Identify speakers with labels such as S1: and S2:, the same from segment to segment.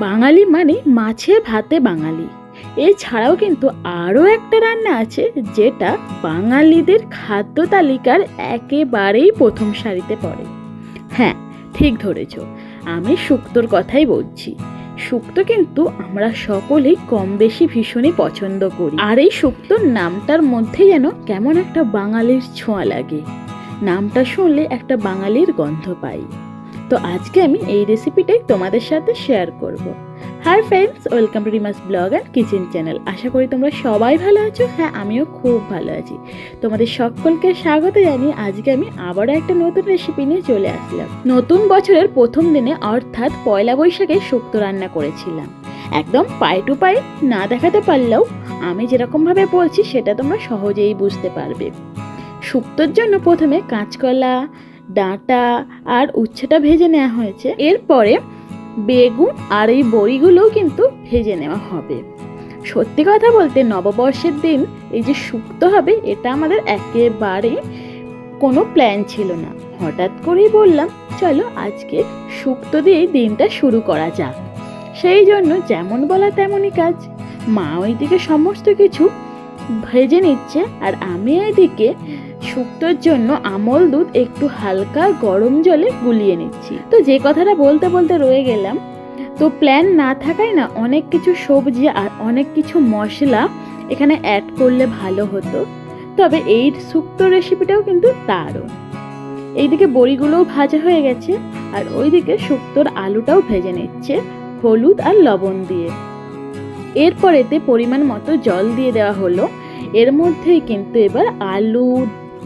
S1: বাঙালি মানে মাছে ভাতে বাঙালি। এছাড়াও কিন্তু আরও একটা রান্না আছে, যেটা বাঙালিদের খাদ্য তালিকার একেবারেই প্রথম সারিতে পড়ে। হ্যাঁ ঠিক ধরেছ। আমি শুক্তোর কথাই বলছি। শুক্তো কিন্তু আমরা সকলেই কম বেশি ভীষণই পছন্দ করি। আর এই শুক্তোর নামটার মধ্যে যেন কেমন একটা বাঙালির ছোঁয়া লাগে। নামটা শুনলে একটা বাঙালির গন্ধ পাই। তো আজকে আমি এই রেসিপিটাই তোমাদের সাথে শেয়ার করব। Hi friends welcome to Rima's blog and kitchen channel আশা করি তোমরা সবাই ভালো আছো। হ্যাঁ আমিও খুব ভালো আছি। তোমাদের সকলকে স্বাগত জানিয়ে আজকে আমি আবারও একটা নতুন রেসিপি নিয়ে চলে আসলাম। নতুন বছরের প্রথম দিনে অর্থাৎ পয়লা বৈশাখে শুক্তো রান্না করেছিলাম। একদম পাই টু পাই না দেখাতে পারলেও আমি যেরকমভাবে বলছি সেটা তোমরা সহজেই বুঝতে পারবে। শুক্তোর জন্য প্রথমে কাঁচকলা ডাঁটা আর উচ্ছেটা ভেজে নেওয়া হয়েছে। এরপরে বেগুন আর এই বড়িগুলোও কিন্তু ভেজে নেওয়া হবে। সত্যি কথা বলতে নববর্ষের দিন এই যে শুক্তো হবে, এটা আমাদের একেবারে কোনো প্ল্যান ছিল না। হঠাৎ করেই বললাম, চলো আজকে শুক্তো দিয়েই দিনটা শুরু করা যাক। সেই জন্য যেমন বলা তেমনই কাজ। মা ওইদিকে সমস্ত কিছু ভেজে নিচ্ছে আর আমি এইদিকে শুক্তোর জন্য আমল দুধ একটু হালকা গরম জলে গুলিয়ে নিচ্ছি। তো যে কথাটা বলতে বলতে রয়ে গেলাম, তো প্ল্যান না থাকায় না অনেক কিছু সবজি আর অনেক কিছু মশলা এখানে অ্যাড করলে ভালো হতো। তবে এই শুক্তো রেসিপিটাও কিন্তু দারুণ। এইদিকে বড়িগুলোও ভাজা হয়ে গেছে আর ওইদিকে শুক্তোর আলুটাও ভেজে নিচ্ছে হলুদ আর লবণ দিয়ে। এরপরেতে পরিমাণ মতো জল দিয়ে দেওয়া হলো। এর মধ্যেই কিন্তু এবার আলু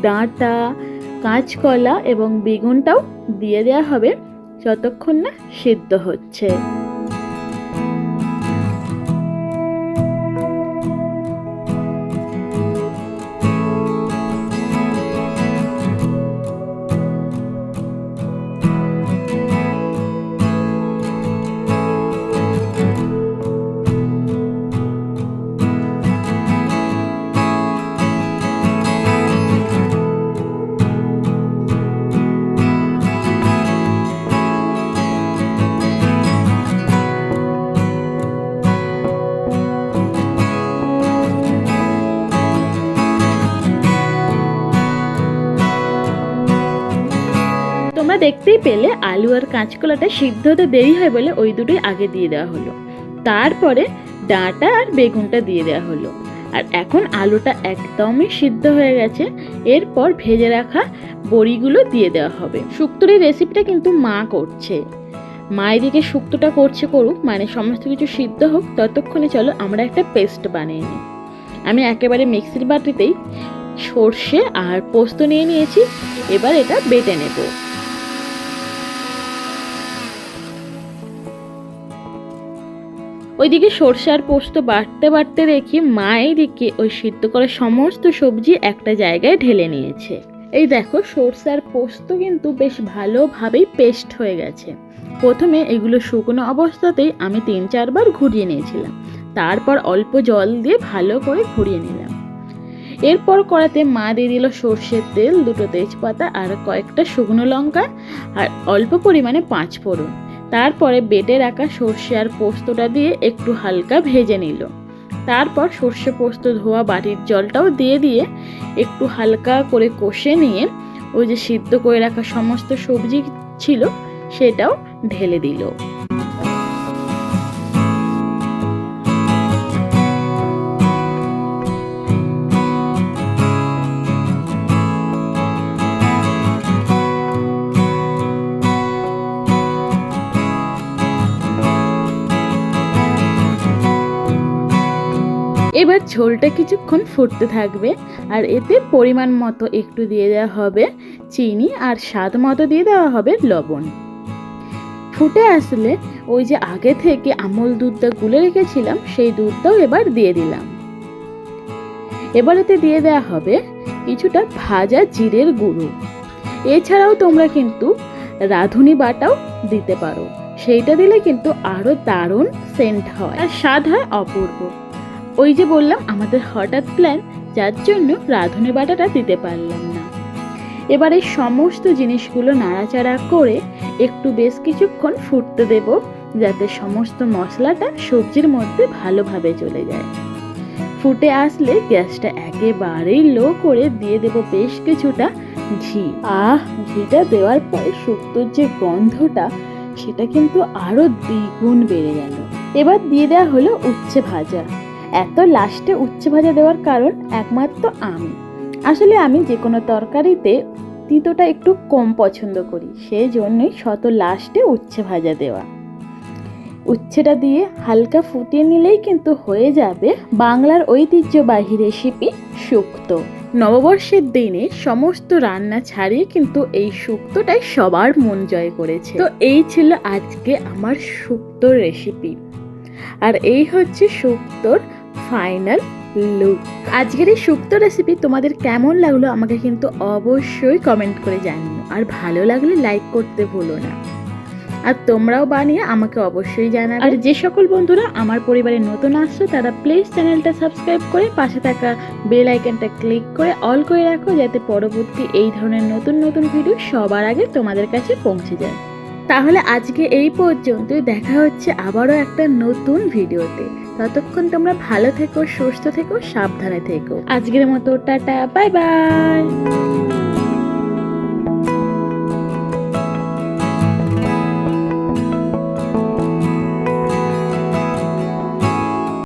S1: ডাঁটা কাঁচকলা এবং বেগুনটাও দিয়ে দেওয়া হবে। যতক্ষণ না সেদ্ধ হচ্ছে। তোমরা দেখতেই পেলে আলু আর কাঁচকলাটা সিদ্ধ হতে দেরি হয় বলে ওই দুটোই আগে দিয়ে দেওয়া হলো। তারপরে ডাঁটা আর বেগুনটা দিয়ে দেওয়া হলো। আর এখন আলুটা একদমই সিদ্ধ হয়ে গেছে। এরপর ভেজে রাখা বড়িগুলো দিয়ে দেওয়া হবে। শুক্তোর এই রেসিপিটা কিন্তু মা করছে। মা এদিকে শুক্তোটা করছে করুক মানে সমস্ত কিছু সিদ্ধ হোক, ততক্ষণে চলো আমরা একটা পেস্ট বানিয়ে নিই। আমি একেবারে মিক্সির বাটিতেই সর্ষে আর পোস্ত নিয়ে নিয়েছি, এবার এটা বেটে নেব। ওইদিকে সর্ষে আর পোস্ত বাড়তে বাড়তে দেখি মা এইদিকে ওই সিদ্ধ করা সমস্ত সবজি একটা জায়গায় ঢেলে নিয়েছে। এই দেখো সর্ষে আর পোস্ত কিন্তু বেশ ভালোভাবেই পেস্ট হয়ে গেছে। প্রথমে এগুলো শুকনো অবস্থাতেই আমি তিন চারবার ঘুরিয়ে নিয়েছিলাম। তারপর অল্প জল দিয়ে ভালো করে ঘুরিয়ে নিলাম। এরপর কড়াতে মা দিয়ে দিল সর্ষের তেল, দুটো তেজপাতা আর কয়েকটা শুকনো লঙ্কা আর অল্প পরিমাণে পাঁচ ফোড়ন। তারপরে বেটে রাখা সর্ষে আর পোস্তটা দিয়ে একটু হালকা ভেজে নিল। তারপর সর্ষে পোস্ত ধোয়া বাটির জলটাও দিয়ে দিয়ে একটু হালকা করে কষে নিয়ে ওই যে সিদ্ধ করে রাখা সমস্ত সবজি ছিল সেটাও ঢেলে দিল। এবার ঝোলটা কিছুক্ষণ ফুটতে থাকবে আর এতে পরিমাণ মতো একটু দিয়ে দেওয়া হবে চিনি আর স্বাদ মতো দিয়ে দেওয়া হবে লবণ। ফুটে আসলে ওই যে আগে থেকে আমল দুধটা গুলে রেখেছিলাম, সেই দুধটাও এবার দিয়ে দিলাম। এবার এতে দিয়ে দেওয়া হবে কিছুটা ভাজা জিরের গুঁড়ো। এছাড়াও তোমরা কিন্তু রাঁধুনি বাটাও দিতে পারো। সেইটা দিলে কিন্তু আরও দারুণ সেন্ট হয়। আর স্বাদ হয় অপূর্ব। ওই যে বললাম, আমাদের হঠাৎ প্ল্যান যার জন্য রাঁধুনি বাটাটা দিতে পারলাম না। এবার সমস্ত জিনিসগুলো নাড়াচাড়া করে একটু বেশ কিছুক্ষণ ফুটতে দেব, যাতে সমস্ত মশলাটা সবজির মধ্যে ভালোভাবে চলে যায়। ফুটে আসলে গ্যাসটা একেবারেই লো করে দিয়ে দেব বেশ কিছুটা ঘি। আহ, ঘিটা দেওয়ার পরে শুক্তোর যে গন্ধটা, সেটা কিন্তু আরও দ্বিগুণ বেড়ে গেল। এবার দিয়ে দেওয়া হলো উচ্ছে ভাজা। এত লাস্টে উচ্ছে ভাজা দেওয়ার কারণ একমাত্র আমি। আসলে আমি যে কোনো তরকারিতে তিতোটা একটু কম পছন্দ করি সেই জন্যই শত লাস্টে উচ্ছে ভাজা দেওয়া। উচ্ছেটা দিয়ে হালকা ফুটিয়ে নিলেই কিন্তু হয়ে যাবে বাংলার ঐতিহ্যবাহী রেসিপি শুক্তো। নববর্ষের দিনে সমস্ত রান্না ছাড়িয়ে কিন্তু এই শুক্তোটাই সবার মন জয় করেছে। তো এই ছিল আজকে আমার শুক্তোর রেসিপি। আর এই হচ্ছে শুক্তোর ফাইনাল লুক। আজকের এই শুক্তো রেসিপি তোমাদের কেমন লাগল আমাকে কিন্তু অবশ্যই কমেন্ট করে জানিও। আর ভালো লাগলে লাইক করতে ভুলো না। আর তোমরাও বানিয়ে আমাকে অবশ্যই জানাবে। আর যে সকল বন্ধুরা আমার পরিবারে নতুন আসছো তারা প্লিজ চ্যানেলটা সাবস্ক্রাইব করে পাশে থাকা বেল আইকনটা ক্লিক করে অল করে রাখো যাতে পরবর্তী এই ধরনের নতুন নতুন ভিডিও সবার আগে তোমাদের কাছে পৌঁছে যায়। তাহলে আজকে এই পর্যন্তই। দেখা হচ্ছে আবারও একটা নতুন ভিডিওতে ততক্ষণ তোমরা ভালো থেকো সুস্থ থেকো সাবধানে থেকো। আজকের মতো টাটা বাই বাই